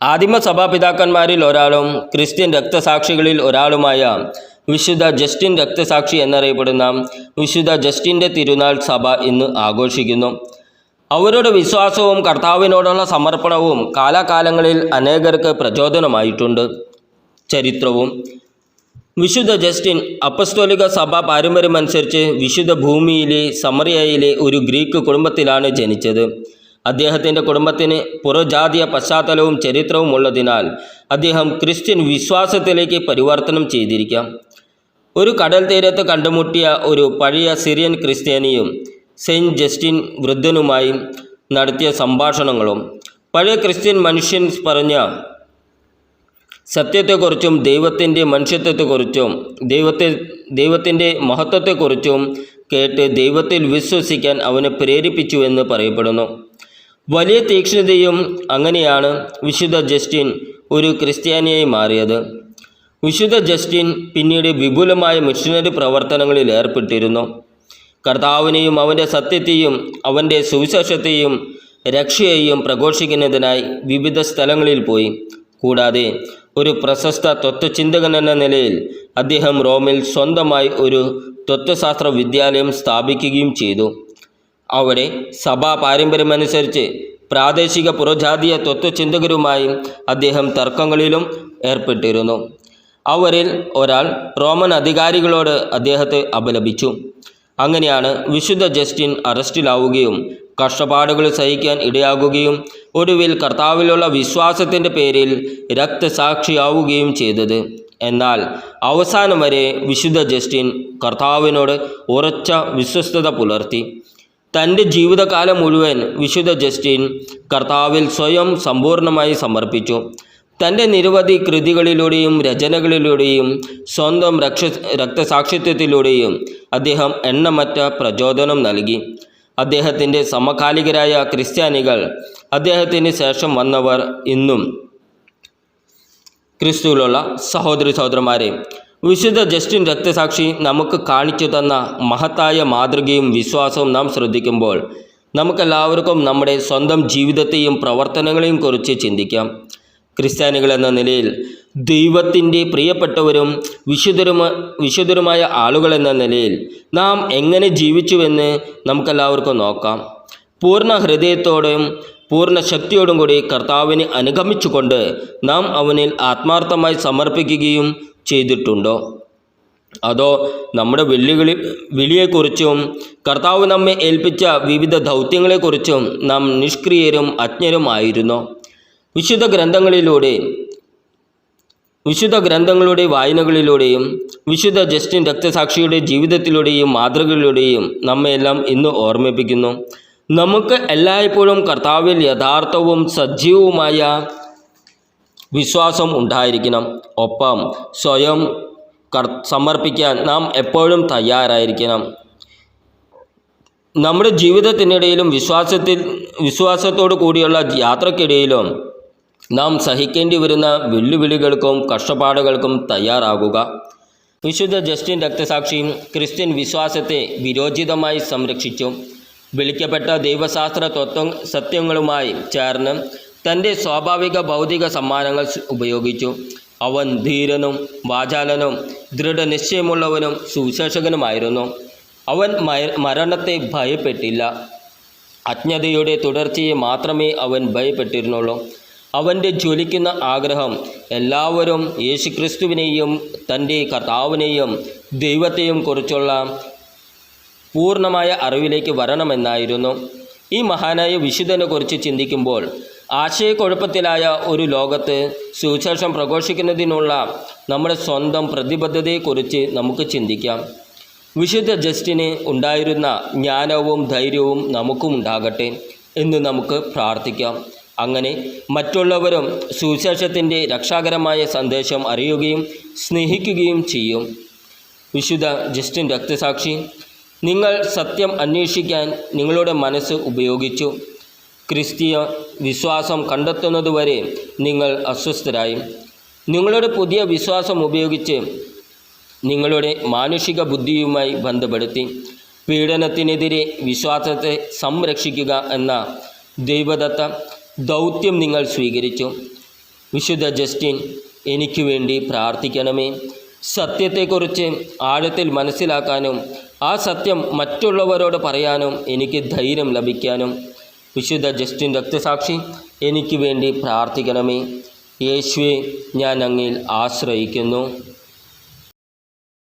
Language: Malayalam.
ആദിമ സഭാപിതാക്കന്മാരിൽ ഒരാളും ക്രിസ്ത്യൻ രക്തസാക്ഷികളിൽ ഒരാളുമായ വിശുദ്ധ ജസ്റ്റിൻ രക്തസാക്ഷി എന്നറിയപ്പെടുന്ന വിശുദ്ധ ജസ്റ്റിന്റെ തിരുനാൾ സഭ ഇന്ന് ആഘോഷിക്കുന്നു. അവരുടെ വിശ്വാസവും കർത്താവിനോടുള്ള സമർപ്പണവും കാലാകാലങ്ങളിൽ അനേകർക്ക് പ്രചോദനമായിട്ടുണ്ട്. ചരിത്രവും വിശുദ്ധ ജസ്റ്റിൻ അപ്പസ്തോലിക സഭ പാരമ്പര്യമനുസരിച്ച് വിശുദ്ധ ഭൂമിയിലെ സമറിയയിലെ ഒരു ഗ്രീക്ക് കുടുംബത്തിലാണ് ജനിച്ചത്. അദ്ദേഹത്തിന്റെ കുടുംബത്തിന് പുറജാതീയ പശ്ചാത്തലവും ചരിത്രവും ഉള്ളതിനാൽ അദ്ദേഹം ക്രിസ്ത്യൻ വിശ്വാസത്തിലേക്ക് പരിവർത്തനം ചെയ്തിരിക്കാം. ഒരു കടൽ തീരത്ത് കണ്ടുമുട്ടിയ ഒരു പഴയ സിറിയൻ ക്രിസ്ത്യാനിയും സെയിന്റ് ജസ്റ്റിൻ വൃദ്ധനുമായി നടത്തിയ സംഭാഷണങ്ങളും പഴയ ക്രിസ്ത്യൻ മനുഷ്യൻ പറഞ്ഞ സത്യത്തെക്കുറിച്ചും ദൈവത്തിന്റെ മനുഷ്യത്വത്തെക്കുറിച്ചും ദൈവത്തെ ദൈവത്തിന്റെ മഹത്വത്തെക്കുറിച്ചും കേട്ട് ദൈവത്തിൽ വിശ്വസിക്കാൻ അവനെ പ്രേരിപ്പിച്ചു എന്ന് പറയപ്പെടുന്നു. വലിയ തീക്ഷ്ണതയും അങ്ങനെയാണ് വിശുദ്ധ ജസ്റ്റിൻ ഒരു ക്രിസ്ത്യാനിയായി മാറിയത്. വിശുദ്ധ ജസ്റ്റിൻ പിന്നീട് വിപുലമായ മിഷനറി പ്രവർത്തനങ്ങളിൽ ഏർപ്പെട്ടിരുന്നു. കർത്താവിനെയും അവന്റെ സത്യത്തെയും അവന്റെ സുവിശേഷത്തെയും രക്ഷയെയും പ്രഘോഷിക്കുന്നതിനായി വിവിധ സ്ഥലങ്ങളിൽ പോയി. കൂടാതെ ഒരു പ്രശസ്ത തത്വചിന്തകൻ എന്ന നിലയിൽ അദ്ദേഹം റോമിൽ സ്വന്തമായി ഒരു തത്വശാസ്ത്ര വിദ്യാലയം സ്ഥാപിക്കുകയും ചെയ്തു. അവിടെ സഭാ പാരമ്പര്യമനുസരിച്ച് പ്രാദേശിക പുറജാതീയ തത്വചിന്തകരുമായി അദ്ദേഹം തർക്കങ്ങളിലും ഏർപ്പെട്ടിരുന്നു. അവരിൽ ഒരാൾ റോമൻ അധികാരികളോട് അദ്ദേഹത്തെ അപലപിച്ചു. അങ്ങനെയാണ് വിശുദ്ധ ജസ്റ്റിൻ അറസ്റ്റിലാവുകയും കഷ്ടപ്പാടുകൾ സഹിക്കാൻ ഇടയാകുകയും ഒടുവിൽ കർത്താവിലുള്ള വിശ്വാസത്തിന്റെ പേരിൽ രക്തസാക്ഷിയാവുകയും ചെയ്തത്. എന്നാൽ അവസാനം വരെ വിശുദ്ധ ജസ്റ്റിൻ കർത്താവിനോട് ഉറച്ച വിശ്വസ്തത പുലർത്തി. തന്റെ ജീവിതകാലം മുഴുവൻ വിശുദ്ധ ജസ്റ്റിൻ കർത്താവിൽ സ്വയം സമ്പൂർണമായി സമർപ്പിച്ചു. തന്റെ നിരവധി കൃതികളിലൂടെയും രചനകളിലൂടെയും സ്വന്തം രക്ഷ രക്തസാക്ഷിത്വത്തിലൂടെയും അദ്ദേഹം എണ്ണമറ്റ പ്രചോദനം നൽകി. അദ്ദേഹത്തിന്റെ സമകാലികരായ ക്രിസ്ത്യാനികൾ അദ്ദേഹത്തിന് ശേഷം വന്നവർ ഇന്നും ക്രിസ്തുവിലുള്ള സഹോദരി സഹോദരന്മാരെ വിശുദ്ധ ജസ്റ്റിൻ രക്തസാക്ഷി നമുക്ക് കാണിച്ചു തന്ന മഹത്തായ മാതൃകയും വിശ്വാസവും നാം ശ്രദ്ധിക്കുമ്പോൾ നമുക്കെല്ലാവർക്കും നമ്മുടെ സ്വന്തം ജീവിതത്തെയും പ്രവർത്തനങ്ങളെയും കുറിച്ച് ചിന്തിക്കാം. ക്രിസ്ത്യാനികൾ എന്ന നിലയിൽ ദൈവത്തിന്റെ പ്രിയപ്പെട്ടവരും വിശുദ്ധരുമ വിശുദ്ധരുമായ ആളുകൾ എന്ന നിലയിൽ നാം എങ്ങനെ ജീവിച്ചുവെന്ന് നമുക്കെല്ലാവർക്കും നോക്കാം. പൂർണ ഹൃദയത്തോടും പൂർണ ശക്തിയോടും കൂടി കർത്താവിനെ അനുഗമിച്ചുകൊണ്ട് നാം അവനിൽ ആത്മാർത്ഥമായി സമർപ്പിക്കുകയും ചെയ്തിട്ടുണ്ടോ? അതോ നമ്മുടെ വെല്ലുവിളി വിളിയെക്കുറിച്ചും കർത്താവ് നമ്മെ ഏൽപ്പിച്ച വിവിധ ദൗത്യങ്ങളെക്കുറിച്ചും നാം നിഷ്ക്രിയരും അജ്ഞരുമായിരുന്നോ? വിശുദ്ധ ഗ്രന്ഥങ്ങളിലൂടെ വിശുദ്ധ ഗ്രന്ഥങ്ങളുടെ വായനകളിലൂടെയും വിശുദ്ധ ജസ്റ്റിൻ രക്തസാക്ഷിയുടെ ജീവിതത്തിലൂടെയും മാതൃകകളിലൂടെയും നമ്മയെല്ലാം ഇന്ന് ഓർമ്മിപ്പിക്കുന്നു. നമുക്ക് എല്ലായ്പ്പോഴും കർത്താവിൽ യഥാർത്ഥവും സജീവവുമായ വിശ്വാസം ഉണ്ടായിരിക്കണം. ഒപ്പം സ്വയം സമർപ്പിക്കാൻ നാം എപ്പോഴും തയ്യാറായിരിക്കണം. നമ്മുടെ ജീവിതത്തിനിടയിലും വിശ്വാസത്തിൽ വിശ്വാസത്തോടു കൂടിയുള്ള യാത്രക്കിടയിലും നാം സഹിക്കേണ്ടി വരുന്ന വെല്ലുവിളികൾക്കും കഷ്ടപ്പാടുകൾക്കും തയ്യാറാകുക. വിശുദ്ധ ജസ്റ്റിൻ രക്തസാക്ഷിയും ക്രിസ്ത്യൻ വിശ്വാസത്തെ വിരോചിതമായി സംരക്ഷിച്ചു. വിളിക്കപ്പെട്ട ദൈവശാസ്ത്ര തത്വ സത്യങ്ങളുമായി ചേർന്ന് തന്റെ സ്വാഭാവിക ഭൗതിക സമ്മാനങ്ങൾ ഉപയോഗിച്ചു. അവൻ ധീരനും വാചാലനും ദൃഢനിശ്ചയമുള്ളവനും സുവിശേഷകനുമായിരുന്നു. അവൻ മരണത്തെ ഭയപ്പെട്ടില്ല. അജ്ഞതയുടെ തുടർച്ചയെ മാത്രമേ അവൻ ഭയപ്പെട്ടിരുന്നുള്ളൂ. അവന്റെ ജ്വലിക്കുന്ന ആഗ്രഹം എല്ലാവരും യേശുക്രിസ്തുവിനെയും തന്റെ കർത്താവിനെയും ദൈവത്തെയും കുറിച്ചുള്ള പൂർണമായ അറിവിലേക്ക് വരണമെന്നായിരുന്നു. ഈ മഹാനായ വിശുദ്ധനെക്കുറിച്ച് ചിന്തിക്കുമ്പോൾ ആശയക്കുഴപ്പത്തിലായ ഒരു ലോകത്ത് സുവിശേഷം പ്രഘോഷിക്കുന്നതിനുള്ള നമ്മുടെ സ്വന്തം പ്രതിബദ്ധതയെക്കുറിച്ച് നമുക്ക് ചിന്തിക്കാം. വിശുദ്ധ ജസ്റ്റിന് ഉണ്ടായിരുന്ന ജ്ഞാനവും ധൈര്യവും നമുക്കും ഉണ്ടാകട്ടെ എന്ന് നമുക്ക് പ്രാർത്ഥിക്കാം. അങ്ങനെ മറ്റുള്ളവരും സുവിശേഷത്തിന്റെ രക്ഷാകരമായ സന്ദേശം അറിയുകയും സ്നേഹിക്കുകയും ചെയ്യും. വിശുദ്ധ ജസ്റ്റിൻ രക്തസാക്ഷി നിങ്ങൾ സത്യം അന്വേഷിക്കാൻ നിങ്ങളുടെ മനസ്സ് ഉപയോഗിച്ചു. ക്രിസ്തീയ വിശ്വാസം കണ്ടെത്തുന്നതുവരെ നിങ്ങൾ അസ്വസ്ഥരായി. നിങ്ങളുടെ പുതിയ വിശ്വാസം ഉപയോഗിച്ച് നിങ്ങളുടെ മാനുഷിക ബുദ്ധിയുമായി ബന്ധപ്പെടുത്തി. പീഡനത്തിനെതിരെ വിശ്വാസത്തെ സംരക്ഷിക്കുക എന്ന ദൈവദത്ത ദൗത്യം നിങ്ങൾ സ്വീകരിച്ചു. വിശുദ്ധ ജസ്റ്റിൻ എനിക്ക് വേണ്ടി പ്രാർത്ഥിക്കണമേ. സത്യത്തെക്കുറിച്ച് ആഴത്തിൽ മനസ്സിലാക്കാനും ആ സത്യം മറ്റുള്ളവരോട് പറയാനും എനിക്ക് ധൈര്യം ലഭിക്കാനും വിശുദ്ധ ജസ്റ്റിൻ രക്തസാക്ഷി എനിക്ക് വേണ്ടി പ്രാർത്ഥിക്കണമേ. യേശുവെ ഞാൻ അങ്ങിൽ ആശ്രയിക്കുന്നു.